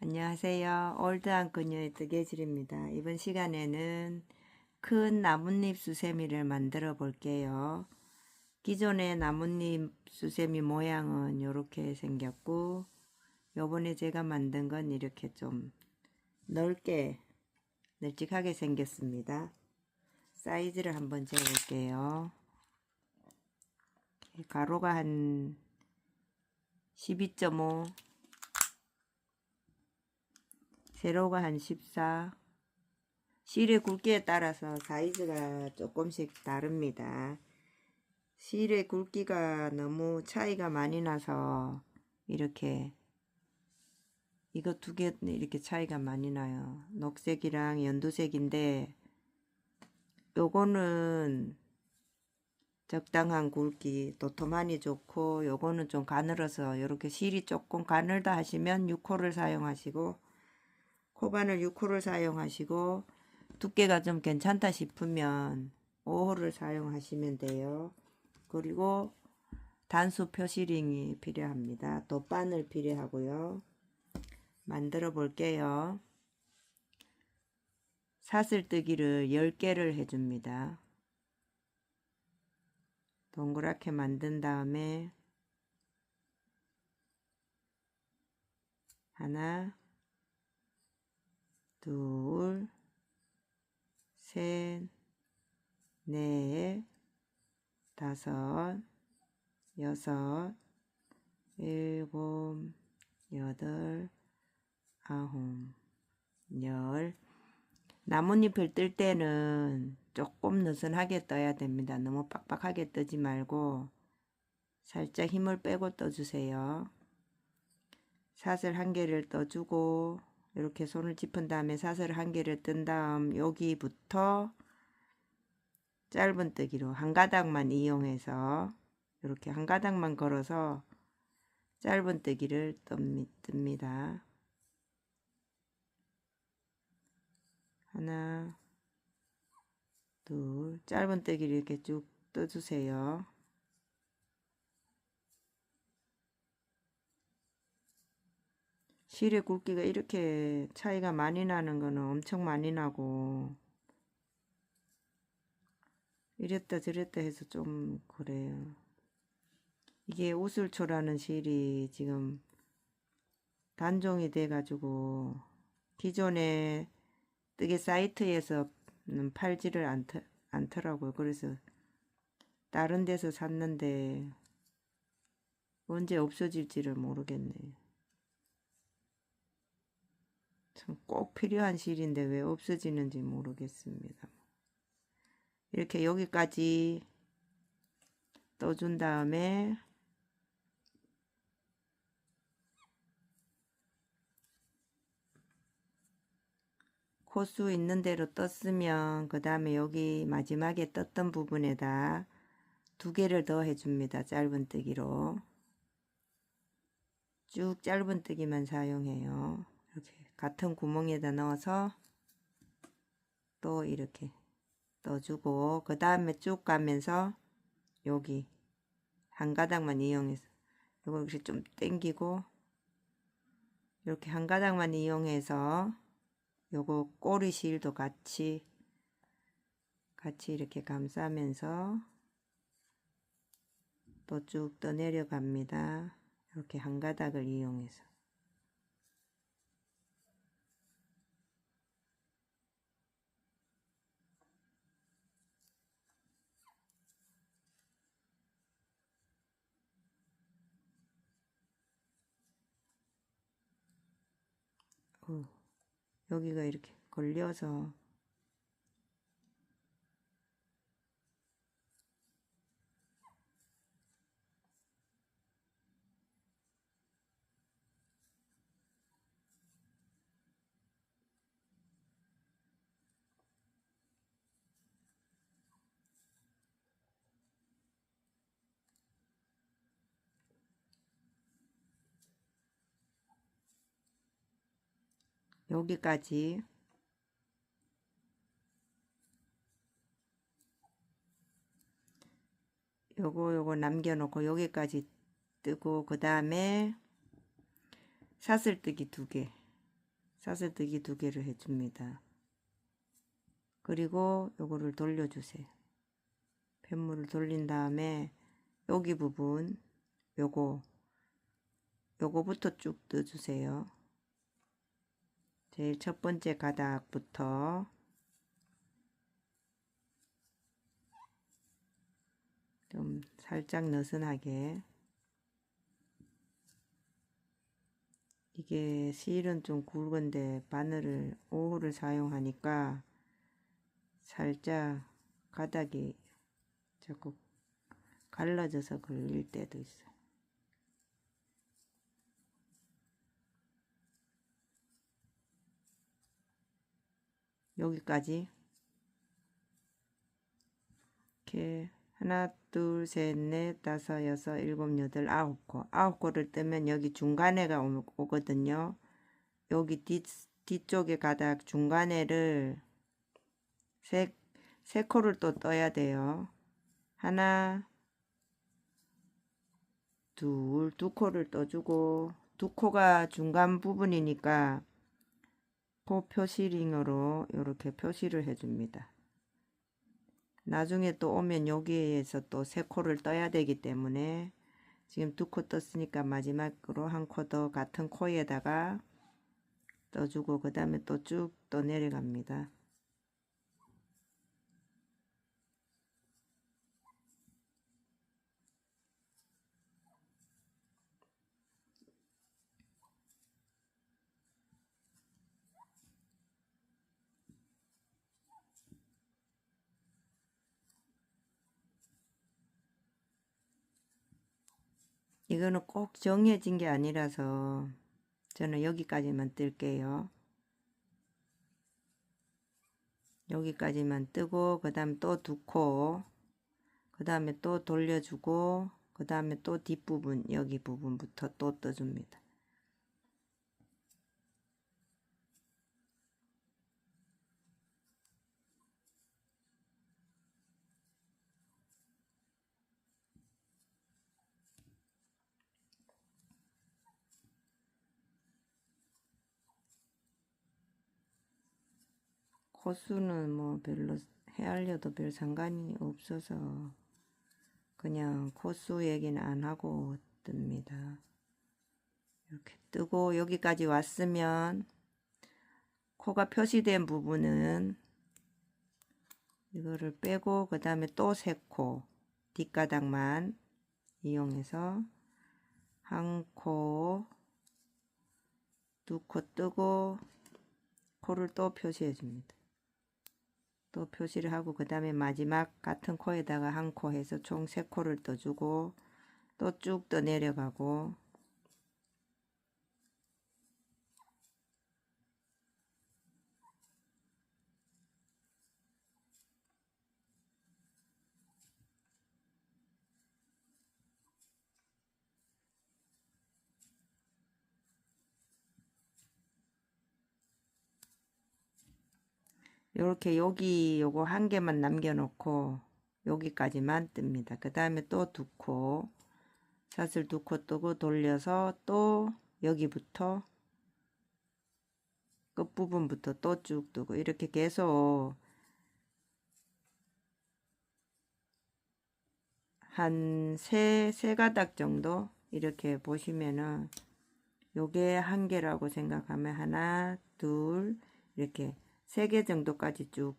안녕하세요. 올드한 그녀의 뜨개질입니다. 이번 시간에는 큰 나뭇잎 수세미를 만들어 볼게요. 기존의 나뭇잎 수세미 모양은 이렇게 생겼고 요번에 제가 만든 건 이렇게 좀 넓게 널찍하게 생겼습니다. 사이즈를 한번 재볼게요. 가로가 한 12.5 세로가 한 14. 실의 굵기에 따라서 사이즈가 조금씩 다릅니다. 실의 굵기가 너무 차이가 많이 나서 이렇게 이거 두 개 이렇게 차이가 많이 나요. 녹색이랑 연두색인데 요거는 적당한 굵기 도톰하니 좋고 요거는 좀 가늘어서 이렇게 실이 조금 가늘다 하시면 6호를 사용하시고 코바늘 6호를 사용하시고 두께가 좀 괜찮다 싶으면 5호를 사용하시면 돼요. 그리고 단수 표시링이 필요합니다. 또 바늘 필요하고요. 만들어 볼게요. 사슬뜨기를 10개를 해줍니다. 동그랗게 만든 다음에 하나 둘, 셋, 넷, 다섯, 여섯, 일곱, 여덟, 아홉, 열. 나뭇잎을 뜰 때는 조금 느슨하게 떠야 됩니다. 너무 빡빡하게 뜨지 말고 살짝 힘을 빼고 떠주세요. 사슬 한 개를 떠주고 이렇게 손을 짚은 다음에 사슬 한 개를 뜬 다음 여기부터 짧은 뜨기로 한 가닥만 이용해서 이렇게 한 가닥만 걸어서 짧은 뜨기를 뜹니다. 하나, 둘, 짧은 뜨기를 이렇게 쭉 떠주세요. 실의 굵기가 이렇게 차이가 많이 나는 거는 엄청 많이 나고 이랬다 저랬다 해서 좀 그래요. 이게 우슬초라는 실이 지금 단종이 돼 가지고 기존에 뜨개 사이트에서는 팔지를 않더, 않더라고요. 그래서 다른 데서 샀는데 언제 없어질지를 모르겠네요. 꼭 필요한 실인데 왜 없어지는지 모르겠습니다. 이렇게 여기까지 떠준 다음에 코수 있는 대로 떴으면 그 다음에 여기 마지막에 떴던 부분에다 두 개를 더 해줍니다. 짧은 뜨기로 쭉 짧은 뜨기만 사용해요. 이렇게 같은 구멍에다 넣어서 또 이렇게 떠주고 그 다음에 쭉 가면서 여기 한 가닥만 이용해서 이거 이렇게 좀 당기고 이렇게 한 가닥만 이용해서 요거 꼬리 실도 같이 같이 이렇게 감싸면서 또 쭉 떠 내려 갑니다. 이렇게 한 가닥을 이용해서 어, 여기가 이렇게 걸려서 여기까지 요거 요거 남겨놓고 여기까지 뜨고 그 다음에 사슬뜨기 두 개 사슬뜨기 두 개를 해줍니다. 그리고 요거를 돌려주세요. 펜물을 돌린 다음에 여기 부분 요거 요거부터 쭉 떠주세요. 제일 첫 번째 가닥부터 좀 살짝 느슨하게 이게 실은 좀 굵은데 바늘을 5호를 사용하니까 살짝 가닥이 자꾸 갈라져서 걸릴 때도 있어요. 여기까지. 이렇게 하나 둘셋넷 다섯 여섯 일곱 여덟 아홉 코 아홉 코를 뜨면 여기 중간에가 오, 오거든요. 여기 뒤, 뒤쪽에 가닥 중간에를 세, 세 코를 또 떠야 돼요. 하나 둘 두 코를 떠주고 두 코가 중간 부분이니까 코 표시링으로 이렇게 표시를 해줍니다. 나중에 또 오면 여기에서 또 세 코를 떠야 되기 때문에 지금 두 코 떴으니까 마지막으로 한 코 더 같은 코에다가 떠주고 그 다음에 또 쭉또 내려갑니다. 이거는 꼭 정해진 게 아니라서 저는 여기까지만 뜰게요. 여기까지만 뜨고 그 다음 또 두 코, 그 다음에 또 돌려주고 그 다음에 또 뒷부분 여기 부분부터 또 떠줍니다. 코수는 뭐 별로 헤아려도 별 상관이 없어서 그냥 코수 얘기는 안 하고 뜹니다. 이렇게 뜨고 여기까지 왔으면 코가 표시된 부분은 이거를 빼고 그 다음에 또 세 코 뒷가닥만 이용해서 한 코, 두 코 뜨고 코를 또 표시해 줍니다. 또 표시를 하고 그 다음에 마지막 같은 코에다가 한 코 해서 총 세 코를 떠주고 또 쭉 떠 내려가고 이렇게 여기 요거 한 개만 남겨놓고 여기까지만 뜹니다. 그 다음에 또 두 코 사슬 두 코 뜨고 돌려서 또 여기부터 끝부분부터 또 쭉 뜨고 이렇게 계속 한 세, 세 가닥 정도 이렇게 보시면은 요게 한 개라고 생각하면 하나, 둘, 이렇게 3개 정도까지 쭉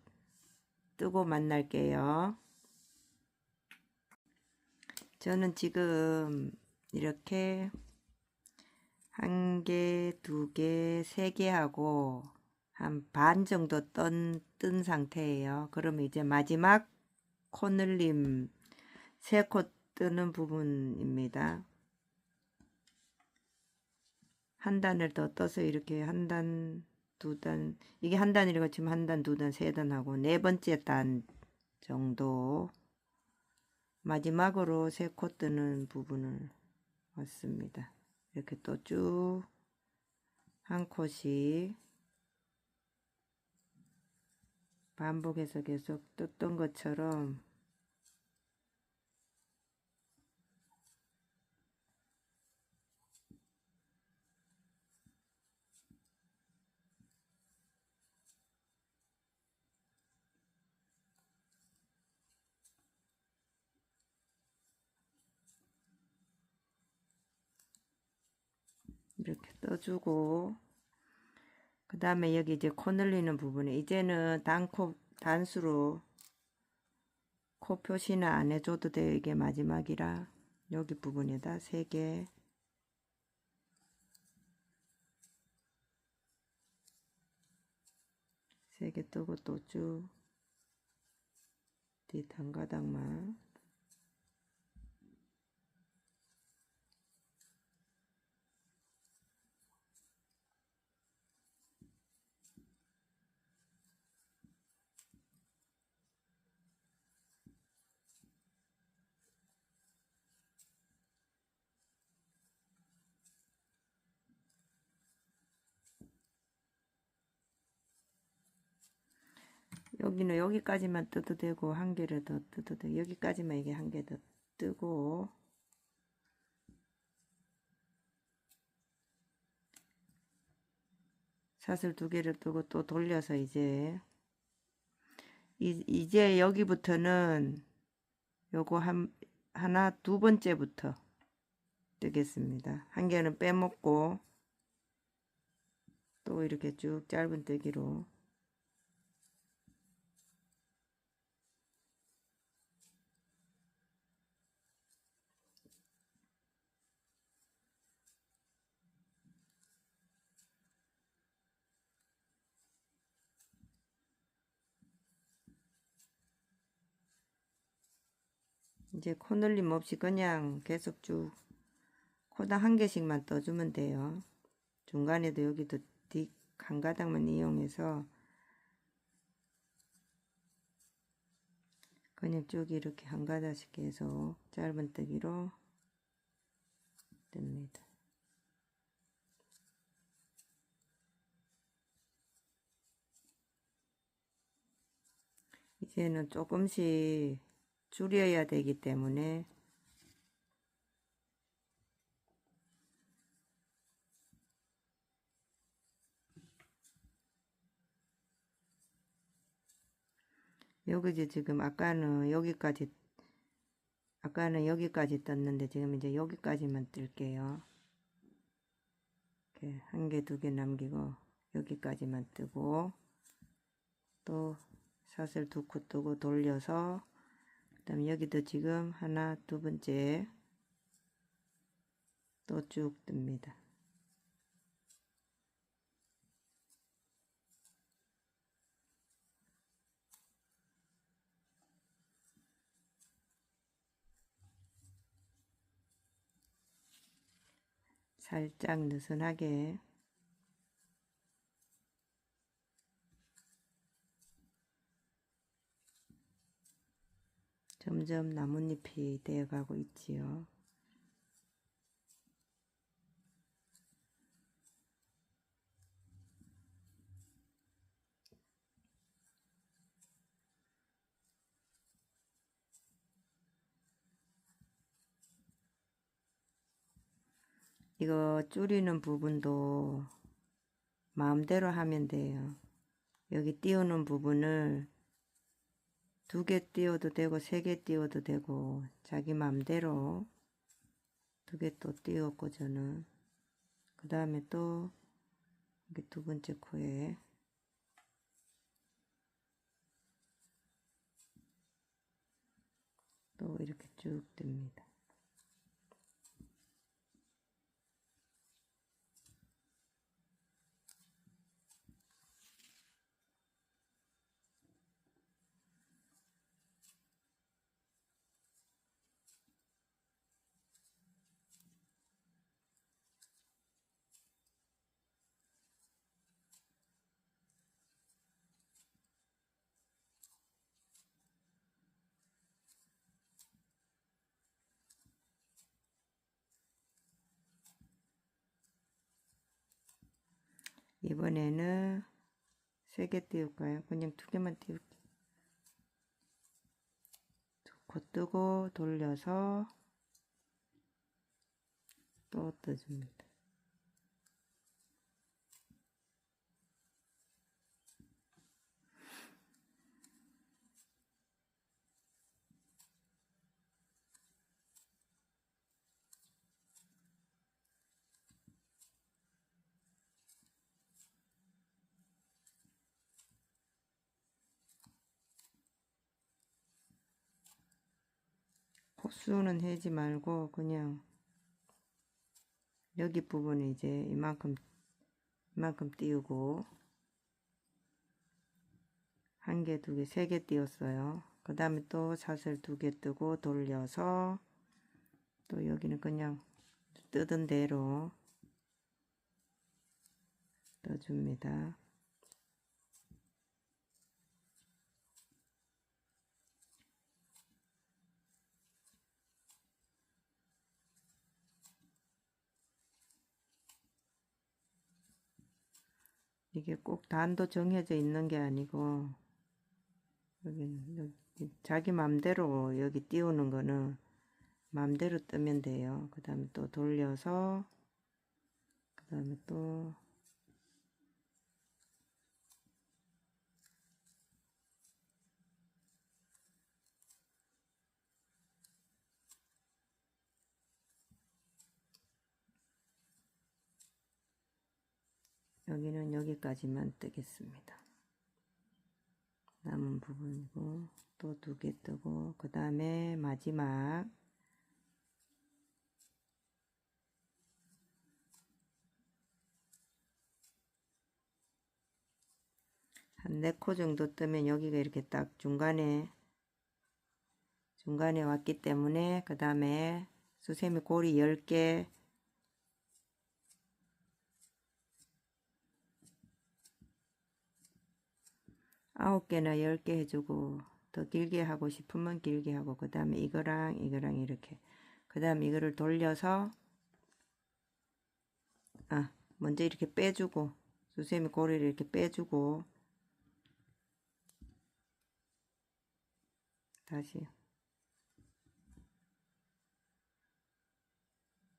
뜨고 만날게요. 저는 지금 이렇게 한 개, 두 개, 세 개 하고 한 반 정도 뜬, 뜬 상태예요. 그러면 이제 마지막 코늘림 세 코 뜨는 부분입니다. 한 단을 더 떠서 이렇게 한 단 두 단, 이게 한 단이라고 치면 한 단, 두 단, 세 단 하고 네 번째 단 정도 마지막으로 세 코 뜨는 부분을 왔습니다. 이렇게 또 쭉 한 코씩 반복해서 계속 떴던 것처럼 떠주고 그 다음에 여기 이제 코 늘리는 부분에 이제는 단코 단수로 코 표시는 안 해줘도 돼요. 이게 마지막이라. 여기 부분에다 3개. 세개 뜨고 또쭉. 뒤한 가닥만 여기는 여기까지만 떠도 되고 한 개를 더 떠도 되고 여기까지만 이게 한 개 더 뜨고 사슬 두 개를 뜨고 또 돌려서 이제 이, 이제 여기부터는 요거 한 하나 두 번째부터 뜨겠습니다. 한 개는 빼먹고 또 이렇게 쭉 짧은 뜨기로 이제 코늘림 없이 그냥 계속 쭉 코당 한 개씩만 떠주면 돼요. 중간에도 여기도 딕 한 가닥만 이용해서 그냥 쭉 이렇게 한 가닥씩 계속 짧은 뜨기로 뜹니다. 이제는 조금씩 줄여야 되기 때문에 여기지 지금 아까는 여기까지 아까는 여기까지 떴는데 지금 이제 여기까지만 뜰게요. 이렇게 한 개, 두 개 남기고 여기까지만 뜨고 또 사슬 두코 뜨고 돌려서 그 다음 여기도 지금 하나 두 번째 또 쭉 뜹니다. 살짝 느슨하게 점점 나뭇잎이 되어가고 있지요. 이거 줄이는 부분도 마음대로 하면 돼요. 여기 띄우는 부분을 두 개 띄워도 되고 세 개 띄워도 되고 자기 마음대로 두 개 또 띄웠고 저는 그 다음에 또 여기 두 번째 코에 또 이렇게 쭉 뜹니다. 이번에는 세 개 띄울까요? 그냥 두 개만 띄울게요. 곧 뜨고 돌려서 또 떠줍니다. 코수는 해지 말고 그냥 여기 부분에 이제 이만큼 이만큼 띄우고 한 개, 두 개, 세 개 띄웠어요. 그 다음에 또 사슬 두 개 뜨고 돌려서 또 여기는 그냥 뜯은 대로 떠줍니다. 이게 꼭 단도 정해져 있는 게 아니고 여기는 여기 자기 맘대로 여기 띄우는 거는 맘대로 뜨면 돼요. 그 다음에 또 돌려서 그 다음에 또 여기는 여기까지만 뜨겠습니다. 남은 부분이고 또 두 개 뜨고 그 다음에 마지막 한네코 정도 뜨면 여기가 이렇게 딱 중간에 중간에 왔기 때문에 그 다음에 수세미 고리 10개 아홉 개나 열 개 해주고 더 길게 하고 싶으면 길게 하고 그 다음에 이거랑 이거랑 이렇게 그 다음에 이거를 돌려서 아 먼저 이렇게 빼주고 수세미 고리를 이렇게 빼주고 다시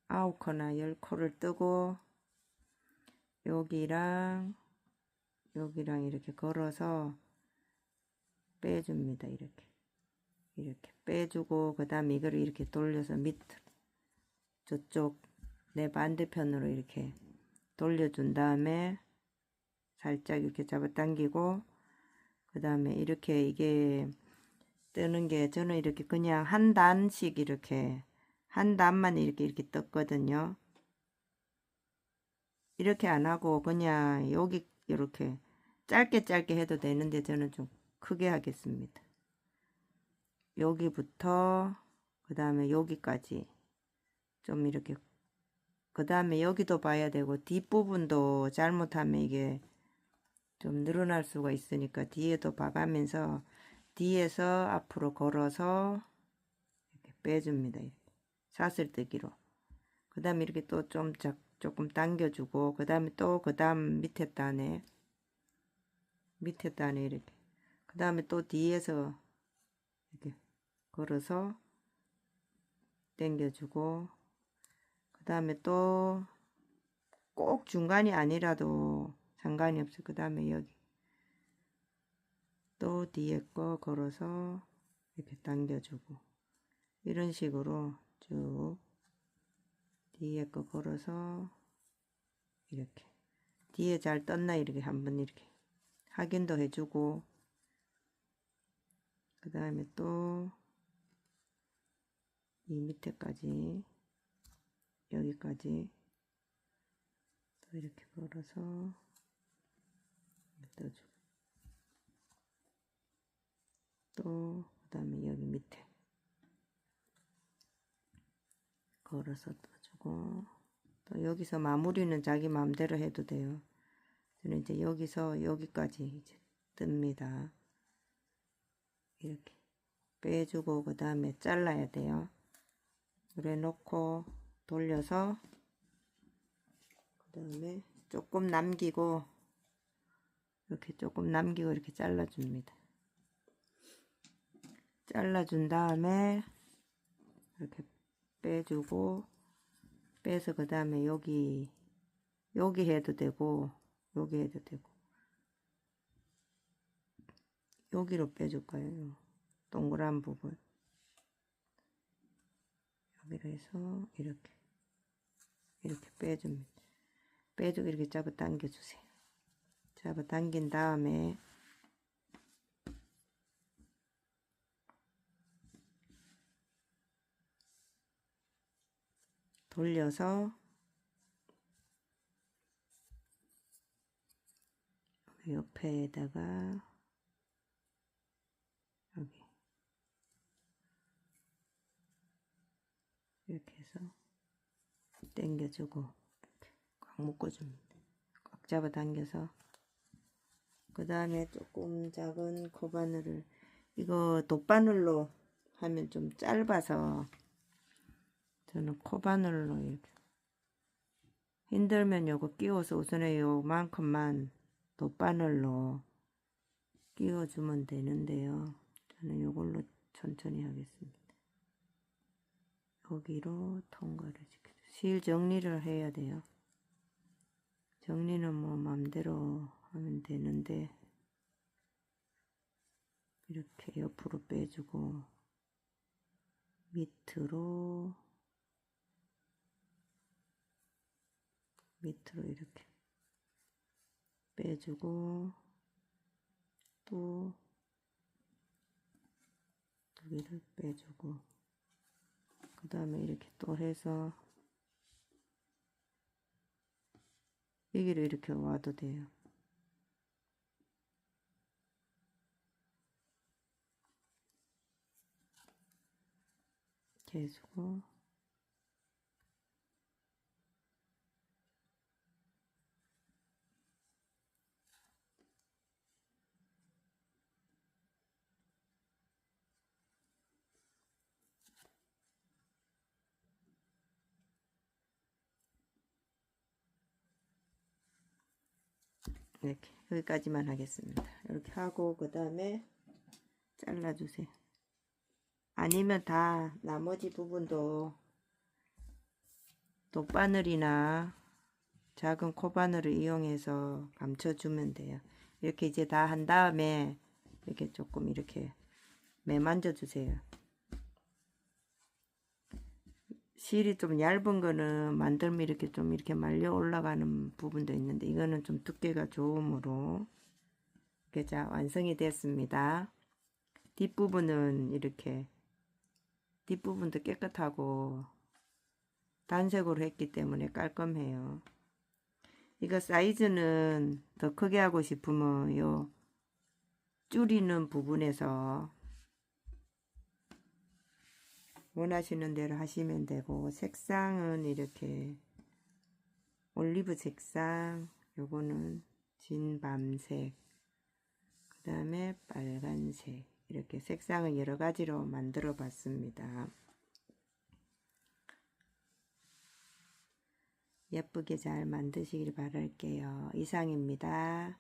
아홉 코나 열 코를 뜨고 여기랑 여기랑 이렇게 걸어서 빼줍니다. 이렇게 이렇게 빼주고 그 다음에 이거를 이렇게 돌려서 밑으로 저쪽 내 반대편으로 이렇게 돌려준 다음에 살짝 이렇게 잡아당기고 그 다음에 이렇게 이게 뜨는 게 저는 이렇게 그냥 한 단씩 이렇게 한 단만 이렇게 이렇게 떴거든요. 이렇게 안 하고 그냥 여기 이렇게 짧게 짧게 해도 되는데 저는 좀 크게 하겠습니다. 여기부터 그 다음에 여기까지 좀 이렇게 그 다음에 여기도 봐야 되고 뒷부분도 잘못하면 이게 좀 늘어날 수가 있으니까 뒤에도 봐가면서 뒤에서 앞으로 걸어서 이렇게 빼줍니다. 사슬뜨기로 그 다음에 이렇게 또 좀 조금 당겨주고 그 다음에 또 그 다음 밑에 단에 밑에 단에 이렇게 그 다음에 또 뒤에서 이렇게 걸어서 당겨주고 그 다음에 또 꼭 중간이 아니라도 상관이 없어요. 그 다음에 여기 또 뒤에 거 걸어서 이렇게 당겨주고 이런 식으로 쭉 뒤에 거 걸어서 이렇게 뒤에 잘 떴나 이렇게 한번 이렇게 확인도 해주고 그 다음에 또 이 밑에까지 여기까지 또 이렇게 걸어서 떠주고 또 그 다음에 여기 밑에 걸어서 떠주고 또 여기서 마무리는 자기 마음대로 해도 돼요. 저는 이제 여기서 여기까지 이제 뜹니다. 이렇게 빼주고 그 다음에 잘라야 돼요. 그래 놓고 돌려서 그 다음에 조금 남기고 이렇게 조금 남기고 이렇게 잘라줍니다. 잘라준 다음에 이렇게 빼주고 빼서 그 다음에 여기 여기 해도 되고 여기 해도 되고 여기로 빼줄까요? 동그란 부분 여기로 해서 이렇게 이렇게 빼줍니다. 빼주고 이렇게 잡아 당겨 주세요. 잡아 당긴 다음에 돌려서 옆에다가 여기 이렇게 해서 당겨주고 꽉 묶어줍니다. 꽉 잡아 당겨서 그 다음에 조금 작은 코바늘을 이거 돗바늘로 하면 좀 짧아서 저는 코바늘로 이렇게 힘들면 요거 끼워서 우선에 요만큼만 돗바늘로 끼워주면 되는데요. 저는 요걸로 천천히 하겠습니다. 여기로 통과를 시켜줘. 실 정리를 해야 돼요. 정리는 뭐 맘대로 하면 되는데 이렇게 옆으로 빼주고 밑으로 밑으로 이렇게 빼주고 또 두 개를 빼주고 그 다음에 이렇게 또 해서 여기로 이렇게 와도 돼요. 해주고 이렇게 여기까지만 하겠습니다. 이렇게 하고 그 다음에 잘라주세요. 아니면 다 나머지 부분도 돗바늘이나 작은 코바늘을 이용해서 감춰주면 돼요. 이렇게 이제 다 한 다음에 이렇게 조금 이렇게 매만져 주세요. 실이 좀 얇은 거는 만들면 이렇게 좀 이렇게 말려 올라가는 부분도 있는데 이거는 좀 두께가 좋으므로 이렇게 자 완성이 됐습니다. 뒷부분은 이렇게 뒷부분도 깨끗하고 단색으로 했기 때문에 깔끔해요. 이거 사이즈는 더 크게 하고 싶으면 요 줄이는 부분에서 원하시는 대로 하시면 되고 색상은 이렇게 올리브 색상 요거는 진밤색 그 다음에 빨간색 이렇게 색상을 여러 가지로 만들어 봤습니다. 예쁘게 잘 만드시길 바랄게요. 이상입니다